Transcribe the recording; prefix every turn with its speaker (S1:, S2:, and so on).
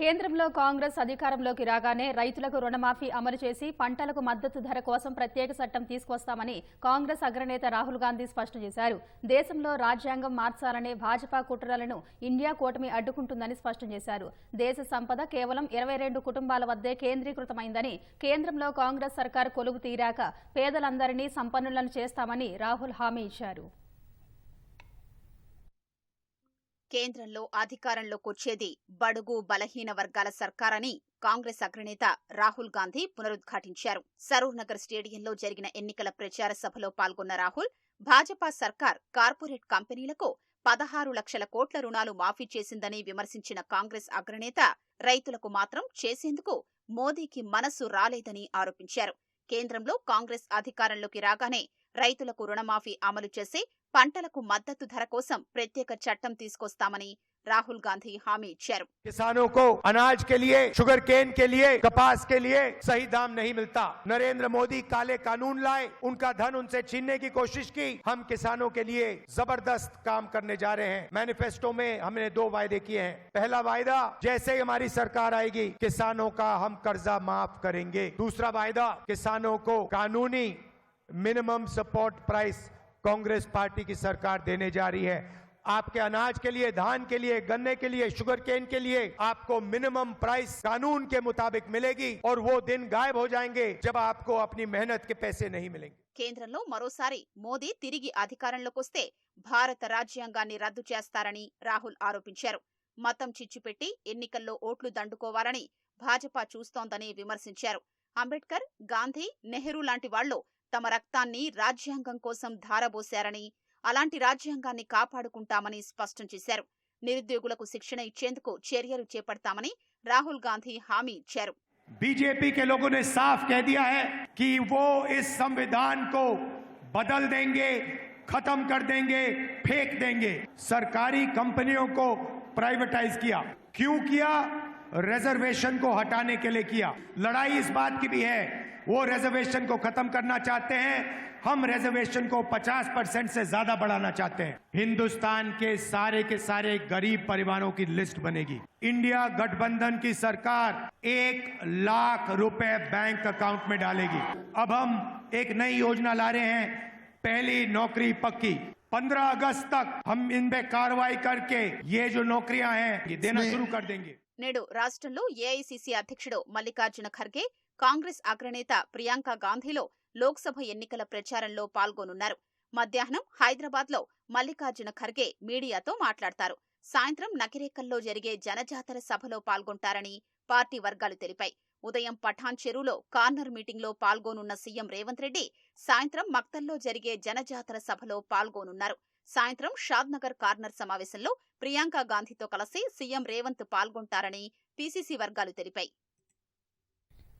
S1: కేంద్రంలో కాంగ్రెస్ అధికారంలోకి రాగానే రైతులకు రుణమాఫీ అమలు చేసి పంటలకు మద్దతు ధర కోసం ప్రత్యేక చట్టం తీసుకొస్తామని కాంగ్రెస్ అగ్రనేత రాహుల్ గాంధీ స్పష్టం చేశారు దేశంలో రాజ్యాంగం మార్చాలనే భాజపా కుట్రలను ఇండియా కూటమి అడ్డుకుంటుందని స్పష్టం చేశారు దేశ సంపద కేవలం ఇరవై కుటుంబాల వద్దే కేంద్రీకృతమైందని కేంద్రంలో కాంగ్రెస్ సర్కార్ కొలువు తీరాక పేదలందరినీ సంపన్నులను చేస్తామని రాహుల్ హామీ ఇచ్చారు
S2: కేంద్రంలో అధికారంలో కూర్చేది బడుగు బలహీన వర్గాల సర్కారని కాంగ్రెస్ అగ్రనేత రాహుల్ గాంధీ పునరుద్ఘాటించారు సరూర్ నగర్ స్టేడియంలో జరిగిన ఎన్నికల ప్రచార సభలో పాల్గొన్న రాహుల్ భాజపా సర్కార్ కార్పొరేట్ కంపెనీలకు పదహారు లక్షల కోట్ల రుణాలు మాఫీ చేసిందని విమర్శించిన కాంగ్రెస్ అగ్రనేత రైతులకు మాత్రం చేసేందుకు మోదీకి మనసు రాలేదని ఆరోపించారు కేంద్రంలో కాంగ్రెస్ అధికారంలోకి రాగానే రైతులకు రుణమాఫీ అమలు చేసి పంటలకు మద్దతు ధర కోసం ప్రత్యేక చట్టం తీసుకొస్తామని राहुल गांधी हामी इच्छार
S3: किसानों को अनाज के लिए शुगर केन के लिए कपास के लिए सही दाम नहीं मिलता नरेंद्र मोदी काले कानून लाए उनका धन उनसे छीनने की कोशिश की हम किसानों के लिए जबरदस्त काम करने जा रहे हैं मैनिफेस्टो में हमने दो वायदे किए हैं पहला वायदा जैसे ही हमारी सरकार आएगी किसानों का हम कर्जा माफ करेंगे दूसरा वायदा किसानों को कानूनी minimum support price Congress party की सरकार देने जा रही है आपके अनाज के लिए धान के लिए गन्ने के लिए शुगर केन के लिए आपको मिनिमम प्राइस कानून के मुताबिक मिलेगी और वो दिन गायब हो जाएंगे जब आपको अपनी मेहनत के पैसे नहीं मिलेंगे
S2: केंद्र మరోసారి మోదీ తిరిగి అధికారంలోకొస్తే భారత రాజ్యాంగాన్ని రద్దు చేస్తారని రాహుల్ ఆరోపించారు మతం చిచ్చుపెట్టి ఎన్నికల్లో ఓట్లు దండుకోవాలని భాజపా చూస్తోందని విమర్శించారు అంబేద్కర్ గాంధీ నెహ్రూ లాంటి వాళ్లు తమ రక్తాన్ని రాజ్యাঙ্গం కోసం ధారబోశారని అలాంటి రాజ్యంగాలను కాపాడకుంటామని స్పష్టం చేశారు నిరుద్యోగులకు శిక్షణ ఇచ్చేందుకు చరియలు చేపడతామని రాహుల్ గాంధీ హామీ ఇచ్చారు
S3: బీజేపీ కే లోగోనే साफ कह दिया है कि वो इस संविधान को बदल देंगे खत्म कर देंगे फेंक देंगे सरकारी कंपनियों को प्राइवेटाइज किया क्यों किया रिजर्वेशन को हटाने के लिए किया लड़ाई इस बात की भी है वो रिजर्वेशन को खत्म करना चाहते हैं हम रिजर्वेशन को 50 परसेंट से ज्यादा बढ़ाना चाहते हैं हिंदुस्तान के सारे के सारे गरीब परिवारों की लिस्ट बनेगी इंडिया गठबंधन की सरकार एक लाख रुपए बैंक अकाउंट में डालेगी अब हम एक नई योजना ला रहे हैं पहली नौकरी पक्की 15 अगस्त तक हम इन पे कार्रवाई करके ये जो नौकरियां हैं ये देना शुरू कर देंगे
S2: నేడు రాష్ట్రంలో ఏఐసిసి అధ్యక్షుడు మల్లికార్జున ఖర్గే కాంగ్రెస్ అగ్రనేత ప్రియాంక గాంధీలో లోక్సభ ఎన్నికల ప్రచారంలో పాల్గొనున్నారు మధ్యాహ్నం హైదరాబాద్లో మల్లికార్జున ఖర్గే మీడియాతో మాట్లాడతారు సాయంత్రం నకిరేకల్లో జరిగే జనజాతర సభలో పాల్గొంటారని పార్టీ వర్గాలు తెలిపాయి ఉదయం పఠాన్ చెరువులో కార్నర్ మీటింగ్లో పాల్గొనున్న సీఎం రేవంత్ రెడ్డి సాయంత్రం మక్తల్లో జరిగే జనజాతర సభలో పాల్గొనున్నారు సాయంత్రం షాద్నగర్ కార్నర్ సమావేశంలో ప్రియాంక గాంధీతో కలిసి సీఎం రేవంత్ పాల్గొంటారని పీసీసీ వర్గాలు తెలిపాయి